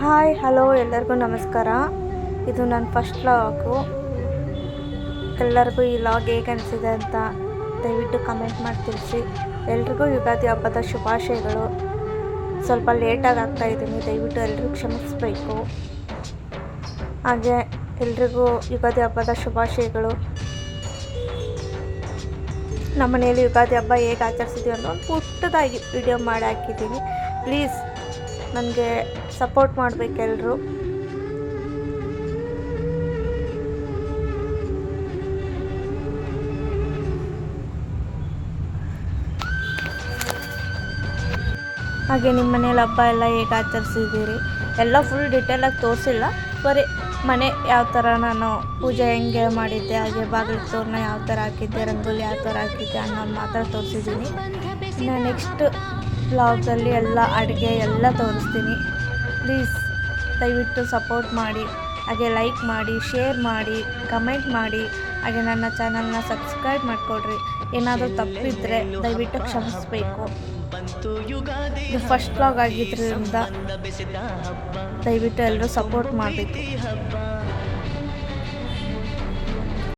Hi hello ಎಲ್ಲರಿಗೂ ನಮಸ್ಕಾರ. ಇದು ನನ್ನ ಫಸ್ಟ್ ಲಾಗು ಎಲ್ಲರಿಗೂ ಈ ಲಾಗ್ ಹೇಗೆ ಅನಿಸಿದೆ ಅಂತ ದಯವಿಟ್ಟು ಕಮೆಂಟ್ ಮಾಡಿ ತಿಳಿಸಿ. ಎಲ್ರಿಗೂ ಯುಗಾದಿ ಹಬ್ಬದ ಶುಭಾಶಯಗಳು. ಸ್ವಲ್ಪ ಲೇಟಾಗಿ ಆಗ್ತಾ ಇದ್ದೀನಿ, ದಯವಿಟ್ಟು ಎಲ್ರಿಗೂ ಕ್ಷಮಿಸಬೇಕು. ಹಾಗೆ ಎಲ್ರಿಗೂ ಯುಗಾದಿ ಹಬ್ಬದ ಶುಭಾಶಯಗಳು. ನಮ್ಮ ಮನೆಯಲ್ಲಿ ಯುಗಾದಿ ಹಬ್ಬ ಹೇಗೆ ಆಚರಿಸಿದ್ದೀವಿ ಅನ್ನೋ ಒಂದು ಪುಟ್ಟದಾಗಿ ವಿಡಿಯೋ ಮಾಡಿ ಹಾಕಿದ್ದೀನಿ. ಪ್ಲೀಸ್ ನನಗೆ ಸಪೋರ್ಟ್ ಮಾಡಬೇಕೆಲ್ಲರೂ ಹಾಗೆ ನಿಮ್ಮ ಮನೇಲಿ ಹಬ್ಬ ಎಲ್ಲ ಹೇಗೆ ಆಚರಿಸಿದ್ದೀರಿ? ಎಲ್ಲ ಫುಲ್ ಡಿಟೇಲಾಗಿ ತೋರಿಸಿಲ್ಲ. ಬರೀ ಮನೆ ಯಾವ ಥರ ನಾನು ಪೂಜೆ ಹೆಂಗೆ ಮಾಡಿದ್ದೆ, ಹಾಗೆ ಬಾಗಿಲು ತೋರಣ ಯಾವ ಥರ ಹಾಕಿದ್ದೆ, ರಂಗೋಲಿ ಯಾವ ಥರ ಹಾಕಿದ್ದೆ ಅನ್ನೋದು ಮಾತ್ರ ತೋರಿಸಿದ್ದೀನಿ. ಇನ್ನು ನೆಕ್ಸ್ಟ್ ಬ್ಲಾಗಲ್ಲಿ ಎಲ್ಲ ಅಡುಗೆ ಎಲ್ಲ ತೋರಿಸ್ತೀನಿ. ಪ್ಲೀಸ್ ದಯವಿಟ್ಟು ಸಪೋರ್ಟ್ ಮಾಡಿ, ಹಾಗೆ ಲೈಕ್ ಮಾಡಿ, ಶೇರ್ ಮಾಡಿ, ಕಮೆಂಟ್ ಮಾಡಿ, ಹಾಗೆ ನನ್ನ ಚಾನಲ್ನ ಸಬ್ಸ್ಕ್ರೈಬ್ ಮಾಡಿಕೊಡ್ರಿ. ಏನಾದರೂ ತಪ್ಪಿದ್ರೆ ದಯವಿಟ್ಟು ಕ್ಷಮಿಸಬೇಕು. ಇದು ಫಸ್ಟ್ ಬ್ಲಾಗ್ ಆಗಿದ್ದರಿಂದ ದಯವಿಟ್ಟು ಎಲ್ಲರೂ ಸಪೋರ್ಟ್ ಮಾಡಬೇಕು.